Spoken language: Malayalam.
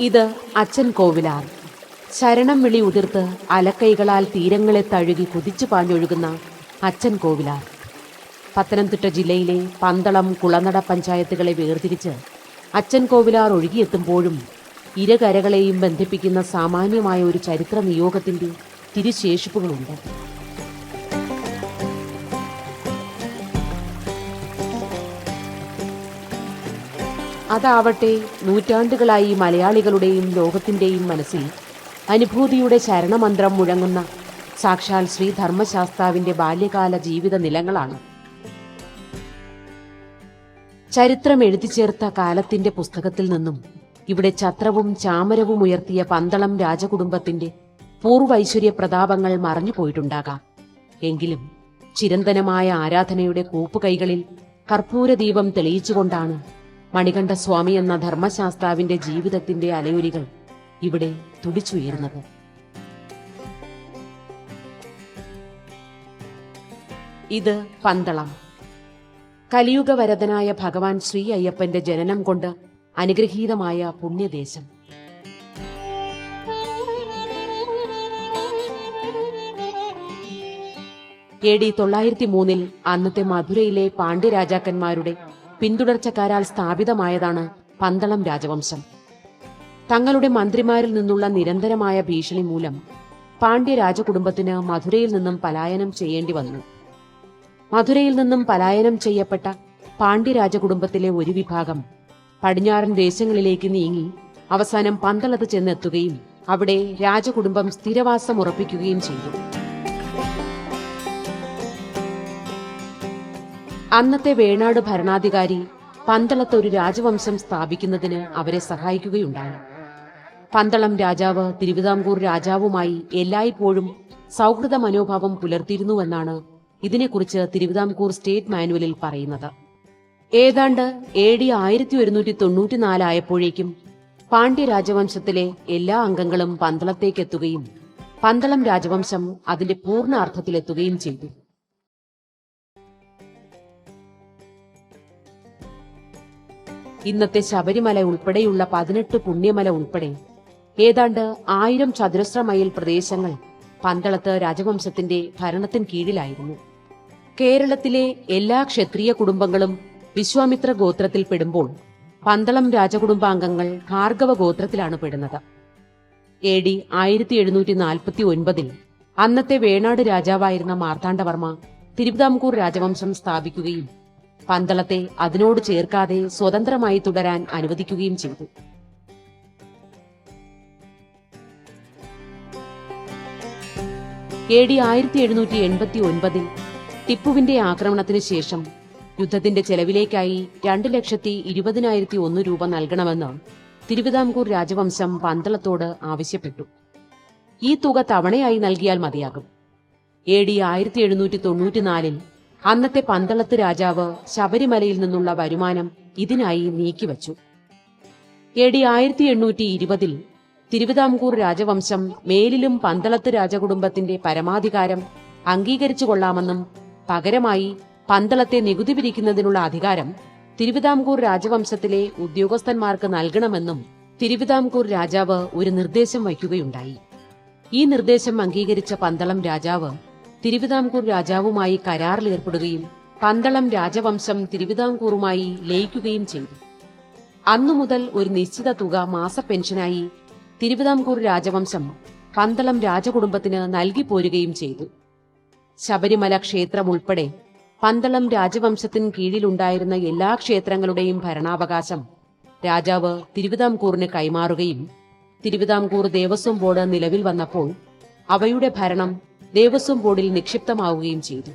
ഇത് അച്ഛൻ കോവിലാർ ശരണം വിളി ഉതിർത്ത് അലക്കൈകളാൽ തീരങ്ങളെ തഴുകി കുതിച്ചു പാഞ്ഞൊഴുകുന്ന അച്ഛൻ കോവിലാർ പത്തനംതിട്ട ജില്ലയിലെ പന്തളം കുളനട പഞ്ചായത്തുകളെ വേർതിരിച്ച് അച്ഛൻ കോവിലാർ ഒഴുകിയെത്തുമ്പോഴും ഇരകരകളെയും ബന്ധിപ്പിക്കുന്ന സാമാന്യമായ ഒരു ചരിത്ര നിയോഗത്തിന്റെ തിരുശേഷിപ്പുകളുണ്ട്. അതാവട്ടെ നൂറ്റാണ്ടുകളായി മലയാളികളുടെയും ലോകത്തിന്റെയും മനസ്സിൽ അനുഭൂതിയുടെ ശരണമന്ത്രം മുഴങ്ങുന്ന സാക്ഷാൽ ശ്രീ ധർമ്മശാസ്താവിന്റെ ബാല്യകാല ജീവിത നിലങ്ങളാണ്. ചരിത്രം എഴുതിച്ചേർത്ത കാലത്തിന്റെ പുസ്തകത്തിൽ നിന്നും ഇവിടെ ഛത്രവും ചാമരവും ഉയർത്തിയ പന്തളം രാജകുടുംബത്തിന്റെ പൂർവൈശ്വര്യ പ്രതാപങ്ങൾ മറഞ്ഞുപോയിട്ടുണ്ടാകാം എങ്കിലും ചിരന്തനമായ ആരാധനയുടെ കൂപ്പുകൈകളിൽ കർപ്പൂരദീപം തെളിയിച്ചുകൊണ്ടാണ് മണികണ്ഠസ്വാമി എന്ന ധർമ്മശാസ്താവിന്റെ ജീവിതത്തിന്റെ അലയൊലികൾ ഇവിടെ തുടിച്ചുയരുന്നത്. ഇത് പന്തളം. കലിയുഗവരതനായ ഭഗവാൻ ശ്രീ അയ്യപ്പന്റെ ജനനം കൊണ്ട് അനുഗ്രഹീതമായ പുണ്യദേശം. എ ഡി തൊള്ളായിരത്തി മൂന്നിൽ അന്നത്തെ മധുരയിലെ പാണ്ഡ്യരാജാക്കന്മാരുടെ പിന്തുടർച്ചക്കാരാൽ സ്ഥാപിതമായതാണ് പന്തളം രാജവംശം. തങ്ങളുടെ മന്ത്രിമാരിൽ നിന്നുള്ള നിരന്തരമായ ഭീഷണി മൂലം പാണ്ഡ്യ രാജകുടുംബത്തിന് മധുരയിൽ നിന്നും പലായനം ചെയ്യേണ്ടി വന്നു. മധുരയിൽ നിന്നും പലായനം ചെയ്യപ്പെട്ട പാണ്ഡ്യ രാജകുടുംബത്തിലെ ഒരു വിഭാഗം പടിഞ്ഞാറൻ ദേശങ്ങളിലേക്ക് നീങ്ങി അവസാനം പന്തളത്ത് ചെന്നെത്തുകയും അവിടെ രാജകുടുംബം സ്ഥിരവാസം ഉറപ്പിക്കുകയും ചെയ്തു. അന്നത്തെ വേണാട് ഭരണാധികാരി പന്തളത്ത് ഒരു രാജവംശം സ്ഥാപിക്കുന്നതിന് അവരെ സഹായിക്കുകയുണ്ടായി. പന്തളം രാജാവ് തിരുവിതാംകൂർ രാജാവുമായി എല്ലായ്പ്പോഴും സൗഹൃദ മനോഭാവം പുലർത്തിയിരുന്നുവെന്നാണ് ഇതിനെക്കുറിച്ച് തിരുവിതാംകൂർ സ്റ്റേറ്റ് മാനുവലിൽ പറയുന്നത്. ഏതാണ്ട് എ ഡി ആയിരത്തി ഒരുന്നൂറ്റി തൊണ്ണൂറ്റിനാലായപ്പോഴേക്കും പാണ്ഡ്യ രാജവംശത്തിലെ എല്ലാ അംഗങ്ങളും പന്തളത്തേക്കെത്തുകയും പന്തളം രാജവംശം അതിന്റെ പൂർണ അർത്ഥത്തിലെത്തുകയും ചെയ്തു. ഇന്നത്തെ ശബരിമല ഉൾപ്പെടെയുള്ള പതിനെട്ട് പുണ്യമല ഉൾപ്പെടെ ഏതാണ്ട് ആയിരം ചതുരശ്ര മൈൽ പ്രദേശങ്ങൾ പന്തളത്ത് രാജവംശത്തിന്റെ ഭരണത്തിന് കീഴിലായിരുന്നു. കേരളത്തിലെ എല്ലാ ക്ഷത്രിയ കുടുംബങ്ങളും വിശ്വാമിത്ര ഗോത്രത്തിൽ പെടുമ്പോൾ പന്തളം രാജകുടുംബാംഗങ്ങൾ ഭാർഗവ ഗോത്രത്തിലാണ് പെടുന്നത്. എ ഡി ആയിരത്തി എഴുന്നൂറ്റി നാൽപ്പത്തി ഒൻപതിൽ അന്നത്തെ വേണാട് രാജാവായിരുന്ന മാർത്താണ്ഡവർമ്മ തിരുവിതാംകൂർ രാജവംശം സ്ഥാപിക്കുകയും പന്തളത്തെ അതിനോട് ചേർക്കാതെ സ്വതന്ത്രമായി തുടരാൻ അനുവദിക്കുകയും ചെയ്തു. എ ഡി ആയിരത്തി എഴുന്നൂറ്റി എൺപത്തി ഒൻപതിൽ ടിപ്പുവിന്റെ ആക്രമണത്തിന് ശേഷം യുദ്ധത്തിന്റെ ചെലവിലേക്കായി രണ്ട് ലക്ഷത്തി ഇരുപതിനായിരത്തി ഒന്ന് രൂപ നൽകണമെന്ന് തിരുവിതാംകൂർ രാജവംശം പന്തളത്തോട് ആവശ്യപ്പെട്ടു. ഈ തുക തവണയായി നൽകിയാൽ മതിയാകും. എ ഡി ആയിരത്തി എഴുന്നൂറ്റി തൊണ്ണൂറ്റിനാലിൽ അന്നത്തെ പന്തളത്ത് രാജാവ് ശബരിമലയിൽ നിന്നുള്ള വരുമാനം ഇതിനായി നീക്കിവച്ചു. എ ഡി ആയിരത്തി എണ്ണൂറ്റി ഇരുപതിൽ തിരുവിതാംകൂർ രാജവംശം മേലിലും പന്തളത്ത് രാജകുടുംബത്തിന്റെ പരമാധികാരം അംഗീകരിച്ചു കൊള്ളാമെന്നും പകരമായി പന്തളത്തെ നികുതി പിരിക്കുന്നതിനുള്ള അധികാരം തിരുവിതാംകൂർ രാജവംശത്തിലെ ഉദ്യോഗസ്ഥന്മാർക്ക് നൽകണമെന്നും തിരുവിതാംകൂർ രാജാവ് ഒരു നിർദ്ദേശം വയ്ക്കുകയുണ്ടായി. ഈ നിർദ്ദേശം അംഗീകരിച്ച പന്തളം രാജാവ് തിരുവിതാംകൂർ രാജാവുമായി കരാറിലേർപ്പെടുകയും പന്തളം രാജവംശം തിരുവിതാംകൂറുമായി ലയിക്കുകയും ചെയ്തു. അന്നു മുതൽ ഒരു നിശ്ചിത തുക മാസ പെൻഷനായി തിരുവിതാംകൂർ രാജവംശം പന്തളം രാജകുടുംബത്തിന് നൽകി പോരുകയും ചെയ്തു. ശബരിമല ക്ഷേത്രം ഉൾപ്പെടെ പന്തളം രാജവംശത്തിന് കീഴിലുണ്ടായിരുന്ന എല്ലാ ക്ഷേത്രങ്ങളുടെയും ഭരണാവകാശം രാജാവ് തിരുവിതാംകൂറിന് കൈമാറുകയും തിരുവിതാംകൂർ ദേവസ്വം ബോർഡ് നിലവിൽ വന്നപ്പോൾ അവയുടെ ഭരണം ദേവസ്വം ബോർഡിൽ നിക്ഷിപ്തമാവുകയും ചെയ്തു